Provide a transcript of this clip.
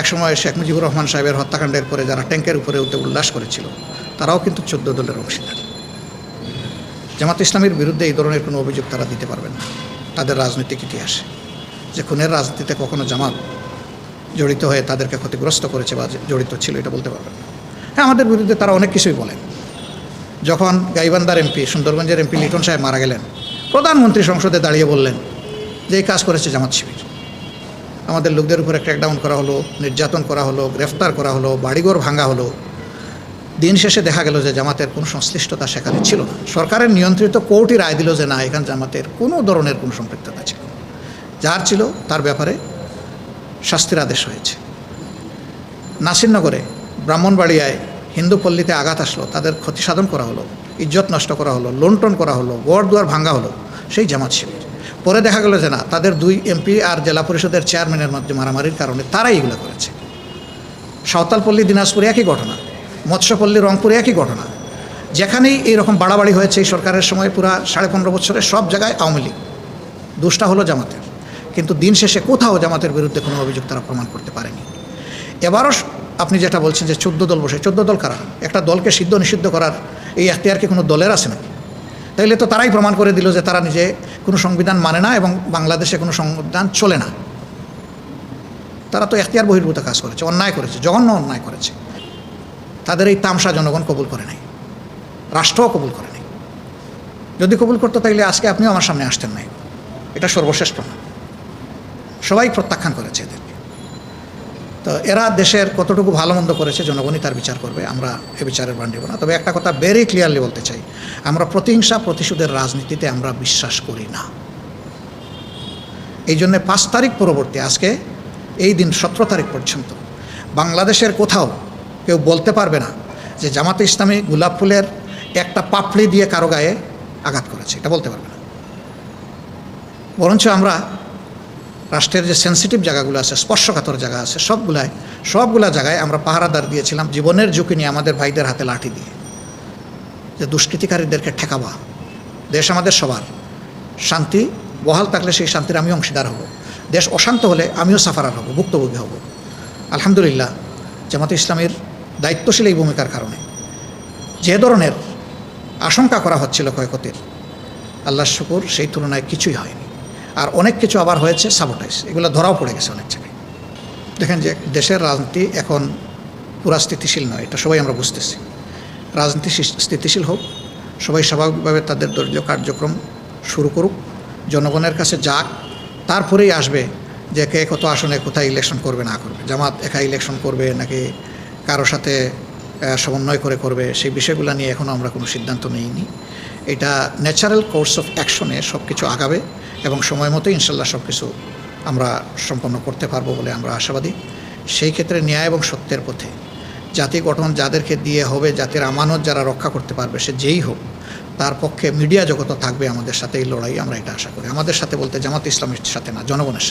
একসময় শেখ মুজিবুর রহমান সাহেবের হত্যাকাণ্ডের পরে যারা ট্যাঙ্কের উপরে উঠে উল্লাস করেছিল, তারাও কিন্তু চোদ্দ দলের অংশীদার। জামাত ইসলামের বিরুদ্ধে এই ধরনের কোনো অভিযোগ তারা দিতে পারবে না। তাদের রাজনৈতিক ইতিহাসে, যে খুনের রাজনীতিতে কখনো জামাত জড়িত হয়ে তাদেরকে ক্ষতিগ্রস্ত করেছে বা জড়িত ছিল, এটা বলতে পারবেন হ্যাঁ আমাদের বিরুদ্ধে তারা অনেক কিছুই বলেন যখন গাইবান্দার এমপি সুন্দরগঞ্জের এমপি লিটন সাহেব মারা গেলেন, প্রধানমন্ত্রী সংসদে দাঁড়িয়ে বললেন যে, এই কাজ করেছে জামাত শিবির। আমাদের লোকদের উপরে ক্র্যাকডাউন করা হলো, নির্যাতন করা হলো, গ্রেফতার করা হলো, বাড়িঘর ভাঙা হলো। দিন শেষে দেখা গেল যে জামাতের কোনো সংশ্লিষ্টতা সেখানে ছিল না। সরকারের নিয়ন্ত্রিত কোর্টই রায় দিল যে না, এখানে জামাতের কোনো ধরনের কোনো সম্পৃক্ততা ছিল যার ছিল, তার ব্যাপারে শাস্তির আদেশ হয়েছে। নাসিরনগরে, ব্রাহ্মণবাড়িয়ায় হিন্দু পল্লীতে আঘাত আসলো, তাদের ক্ষতি সাধন করা হলো, ইজ্জত নষ্ট করা হলো লন্টন করা হলো গড় দুয়ার ভাঙ্গা হলো, সেই জামাত শিবির পরে দেখা গেল যে না, তাদের দুই এমপি আর জেলা পরিষদের চেয়ারম্যানের মধ্যে মারামারির কারণে তারাই এগুলো করেছে। সাঁওতালপল্লী, দিনাজপুরে একই ঘটনা, মৎস্যপল্লী, রংপুরে একই ঘটনা। যেখানেই এইরকম বাড়াবাড়ি হয়েছে এই সরকারের সময় পুরা সাড়ে পনেরো বছরে সব জায়গায় আওয়ামী লীগ। দোষটা হলো জামাতের। কিন্তু দিন শেষে কোথাও জামাতের বিরুদ্ধে কোনো অভিযোগ তারা প্রমাণ করতে পারেনি। এবারও আপনি যেটা বলছেন যে চোদ্দ দল বসে, চোদ্দ দল কারা? একটা দলকে সিদ্ধ নিষিদ্ধ করার এই এখতিয়ার কি কোনো দলের আছে নাকি? তাইলে তো তারাই প্রমাণ করে দিল যে তারা নিজে কোনো সংবিধান মানে না এবং বাংলাদেশে কোনো সংবিধান চলে না। তারা তো এখতিয়ার বহির্ভূত কাজ করেছে, অন্যায় করেছে, জঘন্য অন্যায় করেছে। তাদের এই তামসা জনগণ কবুল করে নাই, রাষ্ট্রও কবুল করে নাই। যদি কবুল করতো তাইলে আজকে আপনিও আমার সামনে আসতেন নাই। এটা সর্বশ্রেষ্ঠ না সবাই প্রত্যাখ্যান করেছে এদেরকে। তো এরা দেশের কতটুকু ভালো মন্দ করেছে জনগণই তার বিচার করবে, আমরা এ বিচারের বান্ডিব না। তবে একটা কথা ভেরি ক্লিয়ারলি বলতে চাই, আমরা প্রতিহিংসা প্রতিশোধের রাজনীতিতে আমরা বিশ্বাস করি না। এই জন্যে পাঁচ তারিখ পরবর্তী, আজকে এই দিন সতেরো তারিখ পর্যন্ত, বাংলাদেশের কোথাও কেউ বলতে পারবে না যে জামাতে ইসলামী গোলাপ ফুলের একটা পাপড়ি দিয়ে কারও গায়ে আঘাত করেছে, এটা বলতে পারবে না। বরঞ্চ আমরা রাষ্ট্রের যে সেন্সিটিভ জায়গাগুলো আছে, স্পর্শকাতর জায়গা আছে, সবগুলাই, সবগুলা জায়গায় আমরা পাহারাদার দিয়েছিলাম জীবনের ঝুঁকি নিয়ে আমাদের ভাইদের হাতে লাঠি দিয়ে। যে দুষ্কৃতিকারীদেরকে ঠেকাবা, দেশ আমাদের সবার। শান্তি বহাল থাকলে সেই শান্তির আমি অংশীদার হব। দেশ অশান্ত হলে আমিও সাফারার হব, ভুক্তভোগী হব। আলহামদুলিল্লাহ, জামাতে ইসলামের দায়িত্বশীল এই ভূমিকার কারণে। যে ধরনের আশঙ্কা করা হচ্ছিল ক্ষয়ক্ষতির আল্লাহ শুকুর, সেই তুলনায় কিছুই হয়নি। আর অনেক কিছু আবার হয়েছে সাবোটাইজ এগুলো ধরাও পড়ে গেছে অনেক জায়গায়। দেখেন যে দেশের রাজনীতি এখন পুরা স্থিতিশীল নয়, এটা সবাই আমরা বুঝতেছি। রাজনীতি স্থিতিশীল হোক, সবাই স্বাভাবিকভাবে তাদের দলীয় কার্যক্রম শুরু করুক, জনগণের কাছে যাক, তারপরেই আসবে যে কে কত আসনে কোথায় ইলেকশন করবে, না করবে। জামাত একা ইলেকশন করবে নাকি কারও সাথে সমন্বয় করে করবে, সেই বিষয়গুলো নিয়ে এখনও আমরা কোনো সিদ্ধান্ত নিইনি। এটা ন্যাচারাল কোর্স অফ অ্যাকশনে সব কিছু আগাবে। এবং সময় মতো ইনশাল্লাহ সব কিছু আমরা সম্পন্ন করতে পারব বলে আমরা আশাবাদী। সেই ক্ষেত্রে ন্যায় এবং সত্যের পথে। জাতি গঠন যাদেরকে দিয়ে হবে, জাতির আমানত যারা রক্ষা করতে পারবে, সে যেই হোক, তার পক্ষে মিডিয়া জগৎ থাকবে আমাদের সাথে এই লড়াই, আমরা এটা আশা করি। আমাদের সাথে বলতে জামাত ইসলামের সাথে না, জনগণের